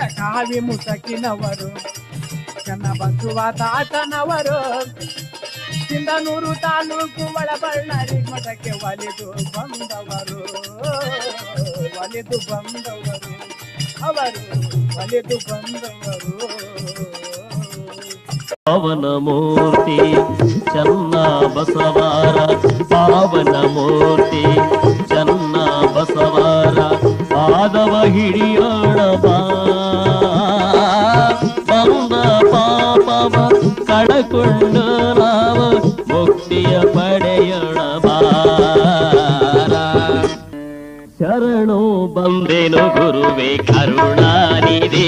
ಕಾವಿ ಮುಸಕಿನವರು ಚನ್ನ ಬಸುವ ತಾತನವರು ಸಿಂಧನೂರು ತಾಲೂಕು ಒಳಬಳ್ಳಾರಿ ಮಠಕ್ಕೆ ಒಲಿದು ಬಂದವರು ಒಲಿದು ಬಂದವರು. ಅವರು ಒಲಿದು ಬಂದವರು. ಪಾವನ ಮೂರ್ತಿ ಚನ್ನ ಬಸವಾರ ಪಾವನ ಮೂರ್ತಿ ಚನ್ನ ಬಸವಾರ ಪಾದವ ಹಿಡಿಯೋಣ ಕಳಕೊಂಡು ನಾವು ಮುಕ್ತಿಯ ಪಡೆಯೋಣ ಬಾರ ಶರಣು ಬಂದೆನು ಗುರುವೆ ಕರುಣಾನಿಧಿ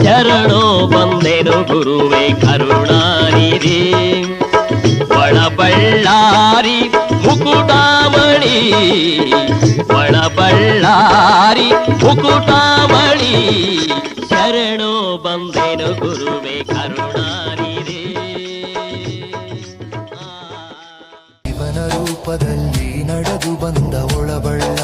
ಶರಣು ಬಂದೆನು ಗುರುವೆ ಕರುಣಾನಿಧಿ ಒಳಬಳ್ಳಾರಿ ಮುಕುಟಾಮಣಿ ಒಳಬಳ್ಳಾರಿ ಮುಕುಟಾಮಣಿ ಶರಣು ಬಂದೆನು ಗುರುವೆ ಕರುಣಾನಿಧಿ பள்ளவள்ள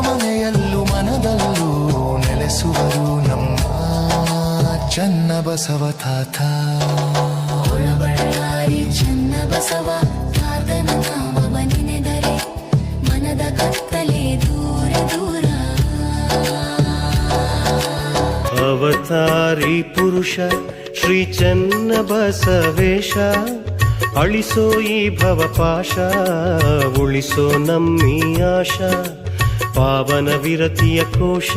ಮನೆಯಲ್ಲೂ ಮನದಲ್ಲೂ ನೆಲೆಸುವರು ನಮ್ಮ ಚನ್ನ ಬಸವ ತಾತ. ಒಳಬಳ್ಳಾರಿ ಚನ್ನ ಬಸವ ತಾತನ ನಾಮವ ನೆನೆದರೆ ಮನದ ಕತ್ತಲೆ ದೂರ ದೂರ. ಅವತಾರಿ ಪುರುಷ ಶ್ರೀ ಚನ್ನ ಬಸವೇಶ ಅಳಿಸೋ ಈ ಭವಪಾಶ ಉಳಿಸೋ ನಮ್ಮಿ ಆಶಾ. ಪಾವನ ವಿರತಿಯ ಕೋಶ.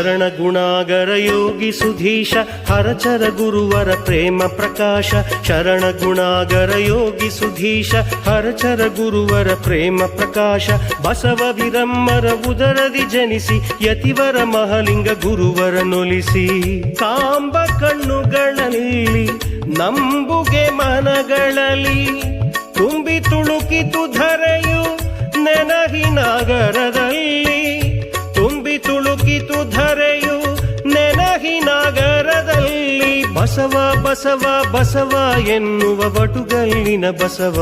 ಶರಣ ಗುಣಾಗರ ಯೋಗಿ ಸುಧೀಶ ಹರಚರ ಗುರುವರ ಪ್ರೇಮ ಪ್ರಕಾಶ, ಶರಣ ಗುಣಾಗರ ಯೋಗಿ ಸುಧೀಶ ಹರಚರ ಗುರುವರ ಪ್ರೇಮ ಪ್ರಕಾಶ, ಬಸವ ವಿರಮ್ಮರ ಉದರದಿ ಜನಿಸಿ, ಯತಿವರ ಮಹಲಿಂಗ ಗುರುವರ ನೊಲಿಸಿ. ಕಾಂಬ ಕಣ್ಣುಗಳಲ್ಲಿ ನಂಬುಗೆ ಮನಗಳಲ್ಲಿ ತುಂಬಿ ತುಳುಕಿತು ಧರೆಯು ನೆನಹಿನಾಗರದಲ್ಲಿ ಬಸವ ಬಸವ ಬಸವ ಎನ್ನುವ ಬಟುಗಲ್ಲಿನ ಬಸವ